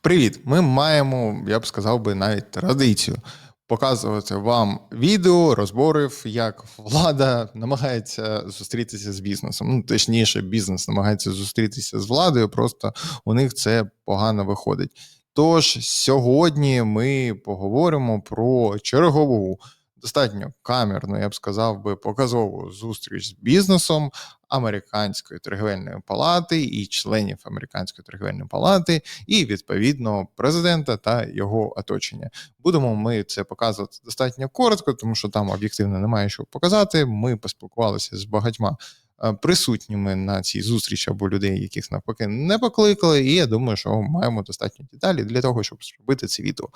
Привіт! Ми маємо, я б сказав би, навіть традицію показувати вам відео розборів, як влада намагається зустрітися з бізнесом. Ну, точніше, бізнес намагається зустрітися з владою, просто у них це погано виходить. Тож сьогодні ми поговоримо про чергову. Достатньо камерну, я б сказав би, показову зустріч з бізнесом американської торгівельної палати і членів американської торгівельної палати, і відповідно президента та його оточення. Будемо ми це показувати достатньо коротко, тому що там об'єктивно немає що показати. Ми поспілкувалися з багатьма. е, Присутніми на цій зустрічі або людей, яких навпаки не покликали, і я думаю, що маємо достатньо деталі для того, щоб зробити це відео.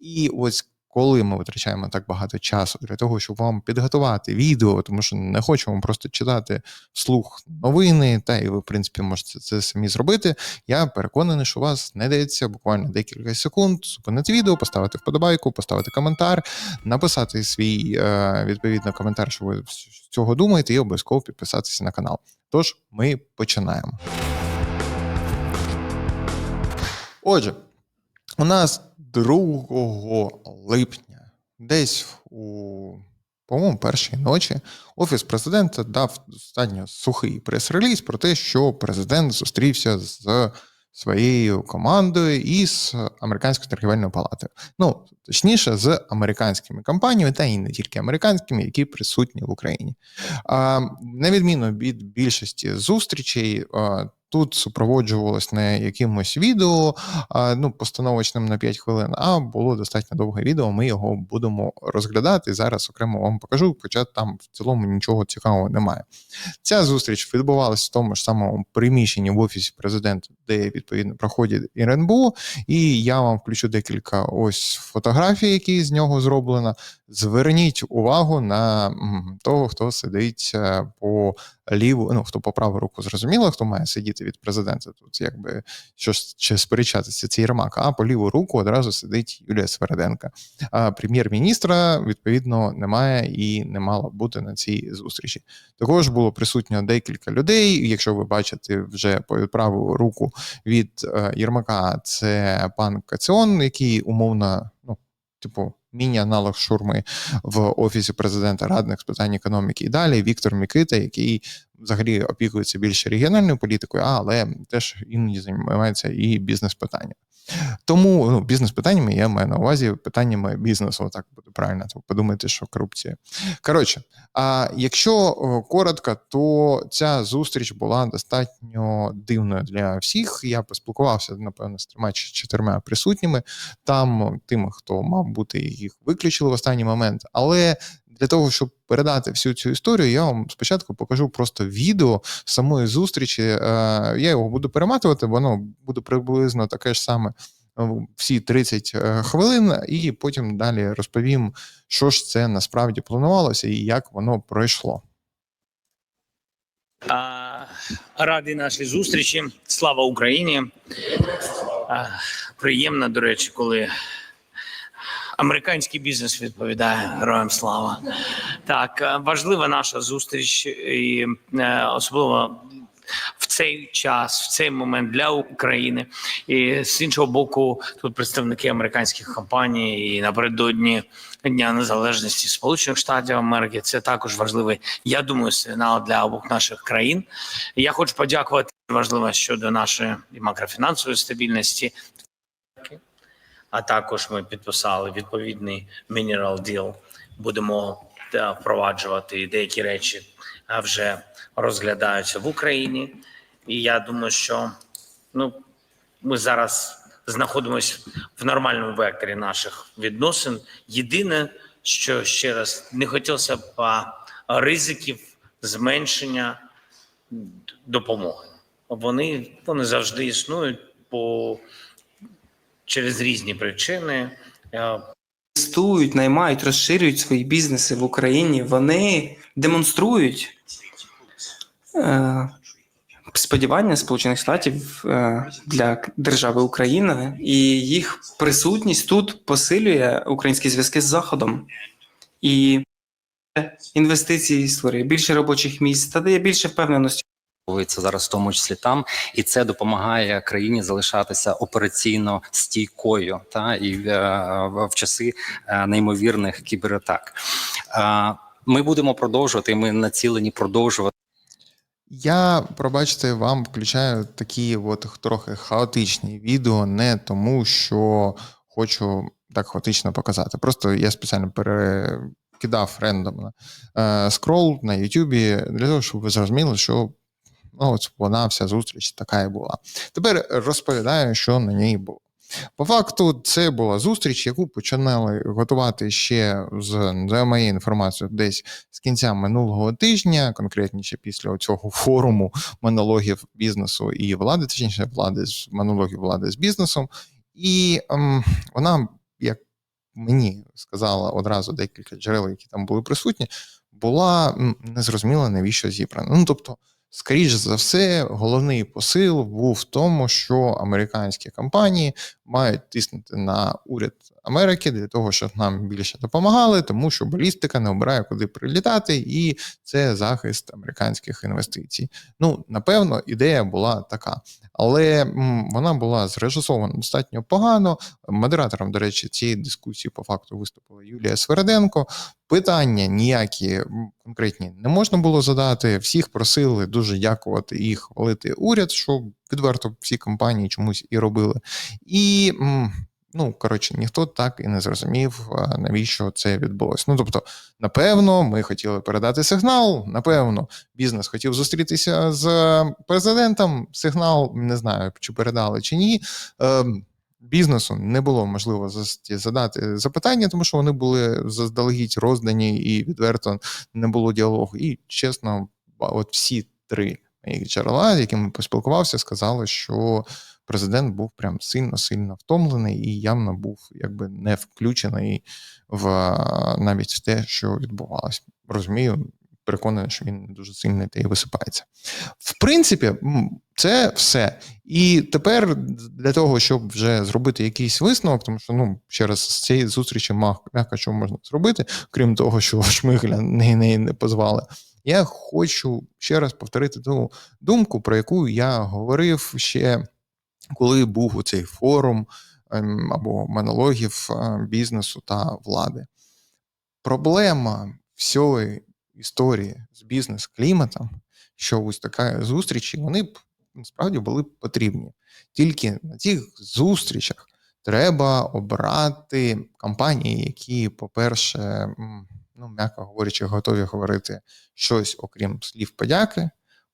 І ось коли ми витрачаємо так багато часу для того, щоб вам підготувати відео, тому що не хочемо просто читати вслух новини, та і ви, в принципі, можете це самі зробити. Я переконаний, що у вас знайдеться буквально декілька секунд зупинити відео, поставити вподобайку, поставити коментар, написати свій е, відповідно коментар, що ви з цього думаєте, і обов'язково підписатися на канал. Тож ми починаємо. Отже, у нас 2 липня, десь у, по-моєму, першій ночі, офіс президента дав достатньо сухий прес-реліз про те, що президент зустрівся з своєю командою і з американською торгівельною палатою. Ну, точніше, з американськими компаніями, та й не тільки американськими, які присутні в Україні. А, на відміну від більшості зустрічей, тут супроводжувалось не якимось відео, ну, постановочним на 5 хвилин, а було достатньо довге відео. Ми його будемо розглядати. Зараз окремо вам покажу, хоча там в цілому нічого цікавого немає. Ця зустріч відбувалася в тому ж самому приміщенні в офісі президента, де відповідно проходить РНБО, і я вам включу декілька ось фотографій, які з нього зроблено. Зверніть увагу на того, хто сидить е, по ліву, ну хто по праву руку зрозуміло, хто має сидіти від президента. Тут якби що чи сперечатися це Єрмак, а по ліву руку одразу сидить Юлія Свереденка. А прем'єр-міністра відповідно немає і не мало бути на цій зустрічі. Також було присутньо декілька людей. Якщо ви бачите вже по праву руку від е, Єрмака, це пан Каціон, який умовно, ну, типу. Міні-аналог шурми в офісі президента радник з питань економіки і далі Віктор Мікита, який взагалі опікується більше регіональною політикою, але теж іноді займається і бізнес-питаннями. Тому ну, бізнес-питаннями я маю на увазі питаннями бізнесу, так буде правильно. То подумайте, що корупція. Коротше, а якщо коротко, то ця зустріч була достатньо дивною для всіх. Я поспілкувався, напевно, з трьома чи чотирма присутніми. Там тими, хто мав бути, їх виключили в останній момент. Але для того, щоб передати всю цю історію, я вам спочатку покажу просто відео самої зустрічі. Е, Я його буду перематувати, воно буде приблизно таке ж саме е, всі 30 е, хвилин, і потім далі розповім, що ж це насправді планувалося і як воно пройшло. Радий нашій зустрічі. Слава Україні. Приємно, до речі, коли американський бізнес відповідає героям слава. Так, важлива наша зустріч, і е, особливо в цей час, в цей момент для України. І з іншого боку, тут представники американських компаній і напередодні Дня Незалежності Сполучених Штатів Америки. Це також важливий, я думаю, сигнал для обох наших країн. Я хочу подякувати важливо щодо нашої макрофінансової стабільності. А також ми підписали відповідний Mineral Deal. Будемо впроваджувати деякі речі вже розглядаються в Україні. І я думаю, що ну ми зараз знаходимося в нормальному векторі наших відносин. Єдине, що ще раз не хотілося б ризиків зменшення допомоги. Вони, вони завжди існують по через різні причини. Е, інвестують, наймають, розширюють свої бізнеси в Україні, вони демонструють е, сподівання Сполучених Штатів е, для держави Україна, і їх присутність тут посилює українські зв'язки з Заходом. І інвестиції створює більше робочих місць та дає більше впевненості зараз в тому числі там, і це допомагає країні залишатися операційно стійкою та і е, в в часи е, неймовірних кібератак. Е, Ми будемо продовжувати. Ми націлені продовжувати. Я, пробачте, вам включаю такі от трохи хаотичні відео, не тому, що хочу так хаотично показати. Просто я спеціально перекидав рендомно е, скрол на Ютубі для того, щоб ви зрозуміли, що ну, от вона вся зустріч така і була. Тепер розповідаю, що на ній було. По факту, це була зустріч, яку починали готувати ще з за моєю інформацією, десь з кінця минулого тижня, конкретніше після цього форуму монологів бізнесу і влади, точніше влади з монологів влади з бізнесом. І ем, вона, як мені сказала одразу декілька джерел, які там були присутні, була незрозуміла, навіщо зібрана. Ну тобто, скоріш за все, головний посил був в тому, що американські компанії мають тиснути на уряд Америки для того, щоб нам більше допомагали, тому що балістика не обирає, куди прилітати, і це захист американських інвестицій. Ну, напевно, ідея була така. Але вона була зрежисована достатньо погано. Модератором, до речі, цієї дискусії по факту виступила Юлія Свереденко. Питання ніякі конкретні не можна було задати. Всіх просили дуже дякувати і хвалити уряд, що відверто всі компанії чомусь і робили. І ну коротше, ніхто так і не зрозумів, навіщо це відбулося. Ну тобто, напевно, ми хотіли передати сигнал. Напевно, бізнес хотів зустрітися з президентом. Сигнал не знаю, чи передали чи ні. Ем, Бізнесу не було можливо задати запитання, тому що вони були заздалегідь роздані і відверто не було діалогу. І чесно, от всі три моїх джерела, з якими поспілкувався, сказали, що президент був прям сильно сильно втомлений і явно був якби не включений в навіть в те, що відбувалось. Розумію, переконаний, що він не дуже сильний та й висипається. В принципі, це все. І тепер для того, щоб вже зробити якийсь висновок, тому що ну ще раз з цієї зустрічі мах- м'яко що можна зробити, крім того, що Шмигля не, не, не позвали. Я хочу ще раз повторити ту думку, про яку я говорив ще коли був у цей форум ем, або монологів е, бізнесу та влади. Проблема всієї історії з бізнес-кліматом, що ось така зустрічі, вони б насправді були б потрібні. Тільки на цих зустрічах треба обрати компанії, які, по-перше, ну, м'яко говорячи, готові говорити щось окрім слів подяки.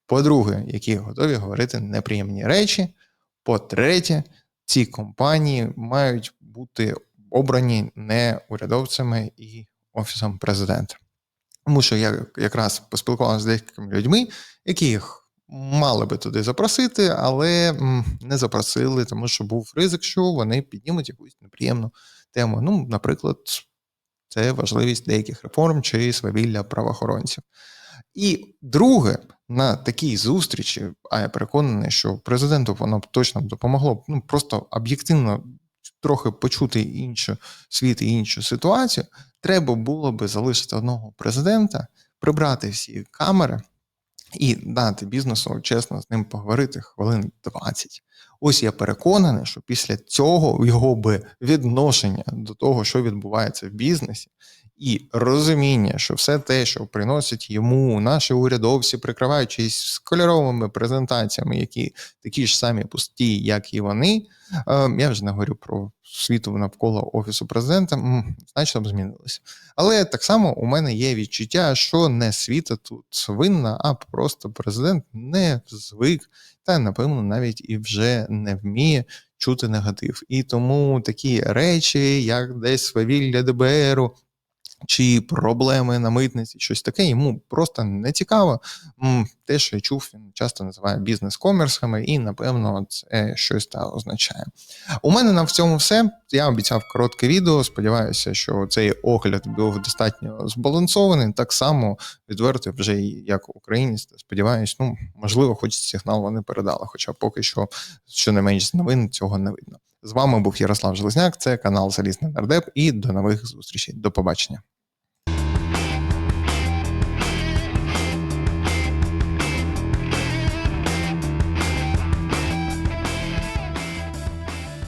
По-друге, які готові говорити неприємні речі. По-третє, ці компанії мають бути обрані не урядовцями і офісом президента. Тому що я якраз поспілкувався з деякими людьми, яких мали би туди запросити, але не запросили, тому що був ризик, що вони піднімуть якусь неприємну тему. Ну, наприклад, це важливість деяких реформ чи свавілля правоохоронців. І друге, на такій зустрічі, а я переконаний, що президенту воно б точно допомогло б ну, просто об'єктивно трохи почути іншу світ і іншу ситуацію. Треба було би залишити одного президента, прибрати всі камери і дати бізнесу чесно з ним поговорити хвилин 20. Ось я переконаний, що після цього його би відношення до того, що відбувається в бізнесі, і розуміння, що все те, що приносять йому наші урядовці, прикриваючись кольоровими презентаціями, які такі ж самі пусті, як і вони. е, Я вже не говорю про світу навколо офісу президента, значно б змінилося. Але так само у мене є відчуття, що не світа тут винна, а просто президент не звик та, напевно, навіть і вже не вміє чути негатив. І тому такі речі, як десь свавілля ДБРу, чи проблеми на митниці, щось таке, йому просто не цікаво. Те, що я чув, він часто називає бізнес-комерсами, і, напевно, це щось та означає. У мене на цьому все. Я обіцяв коротке відео. Сподіваюся, що цей огляд був достатньо збалансований. Так само відверто вже як українець. Сподіваюсь, ну можливо, хоч сигнал вони передали. Хоча поки що, щонайменш з новин, цього не видно. З вами був Ярослав Железняк, це канал Залізний Нардеп, і до нових зустрічей. До побачення.